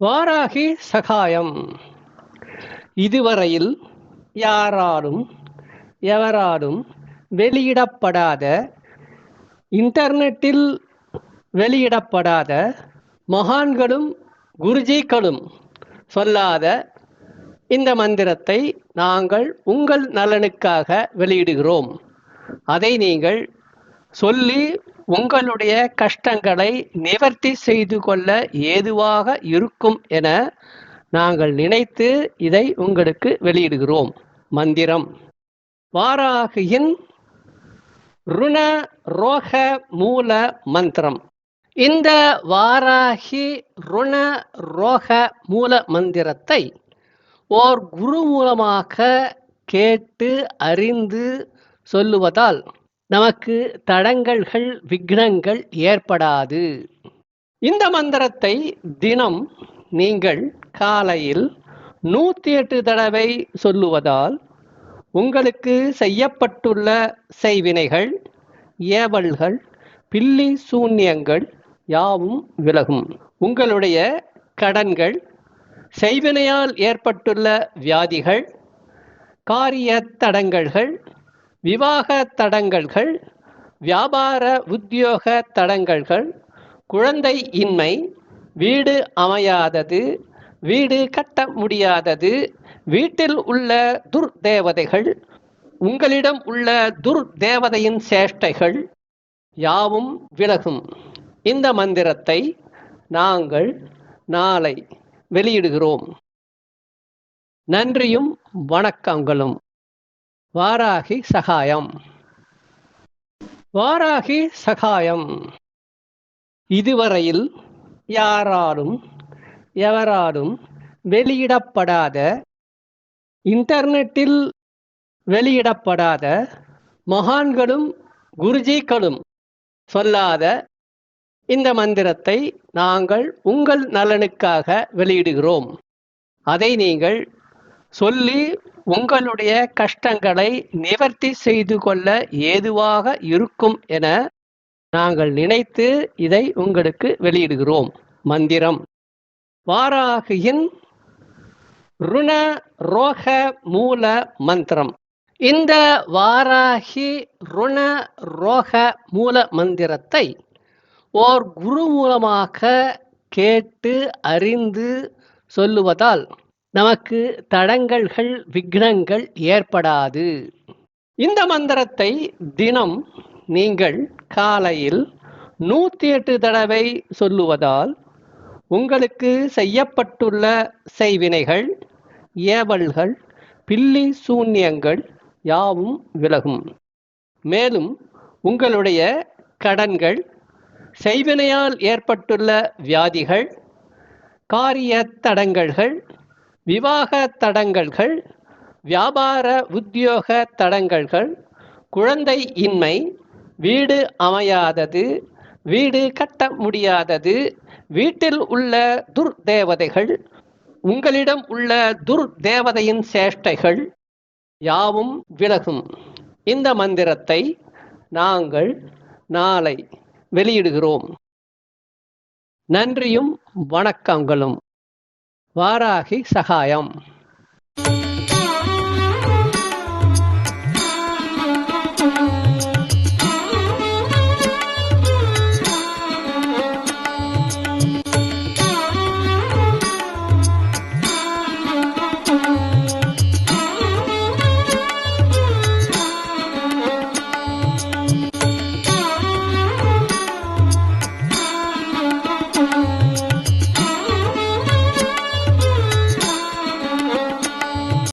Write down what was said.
வாராகி சகாயம். இதுவரையில் யாராலும் எவராலும் வெளியிடப்படாத இன்டர்நெட்டில் வெளியிடப்படாத மகான்களும் குருஜிக்களும் சொல்லாத இந்த மந்திரத்தை நாங்கள் உங்கள் நலனுக்காக வெளியிடுகிறோம். அதை நீங்கள் சொல்லி உங்களுடைய கஷ்டங்களை நிவர்த்தி செய்து கொள்ள ஏதுவாக இருக்கும் என நாங்கள் நினைத்து இதை உங்களுக்கு வெளியிடுகிறோம். மந்திரம். வாராகியின் ருண ரோக மூல மந்திரம். இந்த வாராகி ருண ரோக மூல மந்திரத்தை ஓர் குரு மூலமாக கேட்டு அறிந்து சொல்லுவதால் நமக்கு தடங்கல்கள் விக்னங்கள் ஏற்படாது. இந்த மந்திரத்தை தினம் நீங்கள் காலையில் நூத்தி எட்டு தடவை சொல்லுவதால் உங்களுக்கு செய்யப்பட்டுள்ள செய்வினைகள் ஏவல்கள் பில்லி சூன்யங்கள் யாவும் விலகும். உங்களுடைய கடன்கள் செய்வினையால் ஏற்பட்டுள்ள வியாதிகள் காரிய தடங்கல்கள் விவாக தடங்கல்கள் வியாபார உத்தியோக தடங்கல்கள் குழந்தை இன்மை வீடு அமையாதது வீடு கட்ட முடியாதது வீட்டில் உள்ள துர்தேவதைகள் உங்களிடம் உள்ள துர்தேவதையின் சேஷ்டைகள் யாவும் விலகும். இந்த மந்திரத்தை நாங்கள் நாளை வெளியிடுகிறோம். நன்றியும் வணக்கங்களும். வாராகி சகாயம். வாராகி சகாயம். இதுவரையில் யாராலும் எவராலும் வெளியிடப்படாத இன்டர்நெட்டில் வெளியிடப்படாத மகான்களும் குருஜிக்களும் சொல்லாத இந்த மந்திரத்தை நாங்கள் உங்கள் நலனுக்காக வெளியிடுகிறோம். அதை நீங்கள் சொல்லி உங்களுடைய கஷ்டங்களை நிவர்த்தி செய்து கொள்ள ஏதுவாக இருக்கும் என நாங்கள் நினைத்து இதை உங்களுக்கு வெளியிடுகிறோம். மந்திரம். வாராகியின் ருண ரோக மூல மந்திரம். இந்த வாராகி ருண ரோக மூல மந்திரத்தை ஓர் குரு மூலமாக கேட்டு அறிந்து சொல்லுவதால் நமக்கு தடங்கல்கள் விக்னங்கள் ஏற்படாது. இந்த மந்திரத்தை தினம் நீங்கள் காலையில் நூற்றி எட்டு தடவை சொல்லுவதால் உங்களுக்கு செய்யப்பட்டுள்ள செய்வினைகள் ஏவல்கள் பில்லி சூன்யங்கள் யாவும் விலகும். மேலும் உங்களுடைய கடன்கள் செய்வினையால் ஏற்பட்டுள்ள வியாதிகள் காரிய தடங்கல்கள் விவாக தடங்கல்கள் வியாபார உத்தியோக தடங்கல்கள் குழந்தை இன்மை வீடு அமையாதது வீடு கட்ட முடியாதது வீட்டில் உள்ள துர்தேவதைகள் உங்களிடம் உள்ள துர்தேவதையின் சேஷ்டைகள் யாவும் விலகும். இந்த மந்திரத்தை நாங்கள் நாளை வெளியிடுகிறோம். நன்றியும் வணக்கங்களும். வாராகி சகாயம் thank you